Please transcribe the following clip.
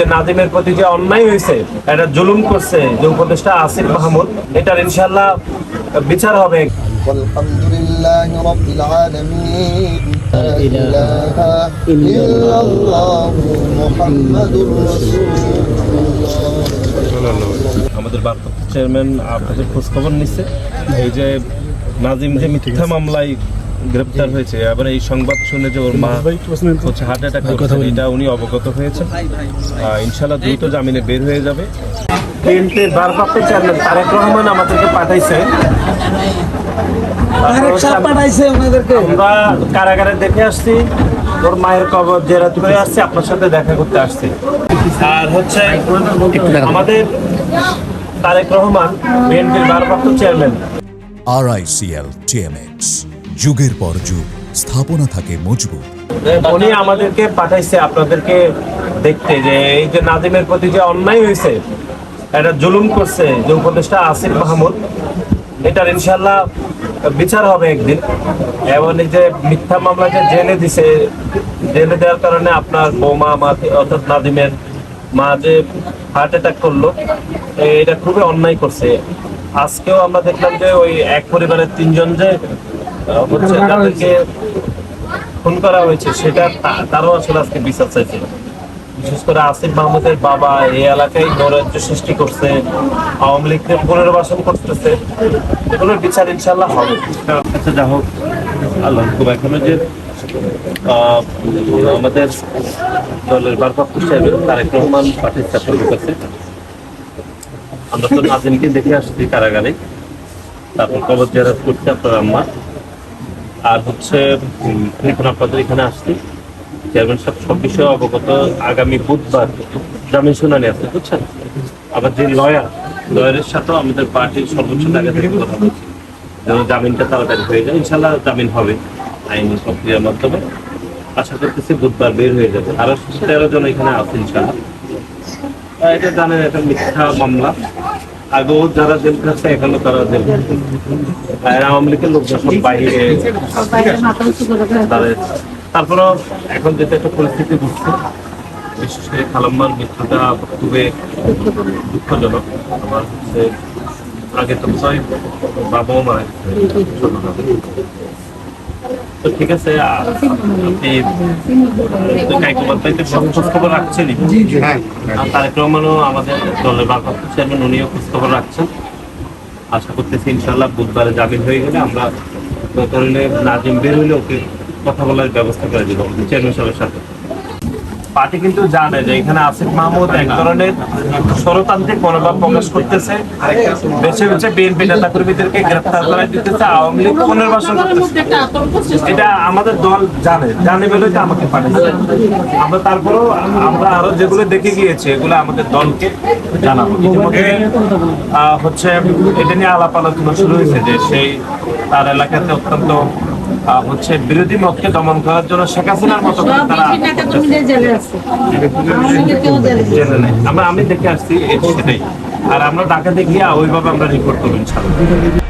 যে নাজিমের প্রতি যে অন্যায় হয়েছে এটা জুলুম করছে যে উপদেষ্টা আসিফ মাহমুদ এটার ইনশাল্লাহ বিচার হবে। আমাদের চেয়ারম্যান আপনাদের খোঁজখবর নিচ্ছে। এই যে নাজিম যে মিথ্যা মামলায় গ্রেপ্তার হয়েছে। এবার এই সংবাদ শুনে যে ওর মা হচ্ছে হার্ট অ্যাটাক করছে এটা উনি অবগত হয়েছে ইনশাল্লাহ দ্রুত জামিনে বের হয়ে যাবে। বিএনপির ভারপ্রাপ্ত চেয়ারম্যান তারেক রহমান আমাদেরকে পাঠাইছে। আমরা কারাগারে দেখে আসছি। ওর মায়ের কবর জেরাত করে আসছি আপনার সাথে দেখা করতে আসছি। আর হচ্ছে আমাদের তারেক রহমান বিএনপির ভারপ্রাপ্ত চেয়ারম্যান। যুগের পর যুগ, স্থাপনা থাকে মজবুত। উনি আমাদেরকে পাঠাইছে আপনাদেরকে দেখতে যে এই যে নাজিমের প্রতি যে অন্যায় হয়েছে এটা জুলুম করছে যে উপদেষ্টা আসিফ মাহমুদ, এটার ইনশাল্লাহ বিচার হবে একদিন। এবং এই যে মিথ্যা মামলা যে জেলে দিছে, জেলে দেওয়ার কারণে আপনার বৌমা, মা, অর্থাৎ নাজিমের মা যে হার্ট অ্যাটাক করল এটা খুবই অন্যায় করছে। আজকেও আমরা দেখলাম যে ওই এক পরিবারের তিনজন যে হচ্ছে তাদেরকে খুন করা হয়েছে সেটা তারও আসলে আজকে বিচার চাইছে বিশেষ করে আসিফ মাহমুদের বাবা এই এলাকায় নৈরাজ্য সৃষ্টি করছে আওয়ামী লীগকে পুনর্বাসন করতেছে এগুলোর বিচার ইনশাল্লাহ হবে। আচ্ছা যা হোক আল্লাহ হুকুম। এখনও যে আহ, আমাদের দলের ভারপ্রাপ্ত চেয়ারম্যান তারেক রহমান পাঠিয়েছে আপনাদের কাছে। আমরা তো নাজিমকে দেখে আসছি কারাগারে। তারপর কবর জেরাত করছে আপনার আম্মা। আর হচ্ছে এখন আপনাদের এখানে আসছি। চেয়ারম্যান সাহেব, সব বিষয়ে অবগত আগামী বুধবার জামিন শুনানি আছে, বুঝছেন? আবার যে লয়ার লয়ারের সাথেও আমাদের পার্টির সর্বোচ্চ জায়গা থেকে কথা বলছি। যেন জামিনটা তাড়াতাড়ি হয়ে যায় ইনশাল্লাহ জামিন হবে আইনি প্রক্রিয়ার মাধ্যমে। আশা করতেছি বুধবার বের হয়ে যাবে। আরও তেরো জন এখানে আছে ইনশাল্লাহ এটা জানেন, এটা মিথ্যা মামলা। আগেও যারা জেল খাচ্ছে, এখনও তারা জেল আর আওয়ামী লীগের লোকজন সব বাইরে তাদের। তারপরেও এখন যেটা একটা পরিস্থিতি ঘটছে বিশেষ করে খালাম্মার মৃত্যুটা খুবই দুঃখজনক। আমার আগে তো বাবাও মারা গেছে। তো ঠিক আছে আপনি ভাইতে খোঁজ খবর রাখছেনই। তারেক রহমানও আমাদের দলের ভারপ্রাপ্ত চেয়ারম্যান উনিও খোঁজ খবর রাখছেন। আশা করতেছি ইনশাল্লাহ বুধবারে জামিন হয়ে গেলে আমরা ধরনের নাজিম বের হলে ওকে কথা বলার ব্যবস্থা করে দিব। চেয়ারম্যান সাহেবের সাথে। পার্টি কিন্তু জানে যে এখানে আসিফ মাহমুদ এক ধরনের ষড়তান্ত্রিক মনোভাব প্রকাশ করতেছে। বেছে বেছে বিএনপি নেতা কর্মীদেরকে গ্রেফতার করা দিতেছে, আওয়ামী লীগ পুনর্বাসন এটা আমাদের দল জানে জানে বলেই তো আমাকে পাঠিয়েছে আমরা তারপরেও আমরা আরও যেগুলো দেখে গিয়েছি, এগুলো আমাদের দলকে জানাব। ইতিমধ্যে হচ্ছে এটা নিয়ে আলাপ আলোচনা শুরু হয়েছে যে সেই তার এলাকাতে অত্যন্ত হচ্ছে বিরোধী মতকে দমন করার জন্য শেখ হাসিনার মতো তারা জেলে নেই। আমরা আমি দেখে আসছি সেটাই। আর আমরা ডাকাতে গিয়ে ওইভাবে আমরা রিপোর্ট করব ইনশাল্লাহ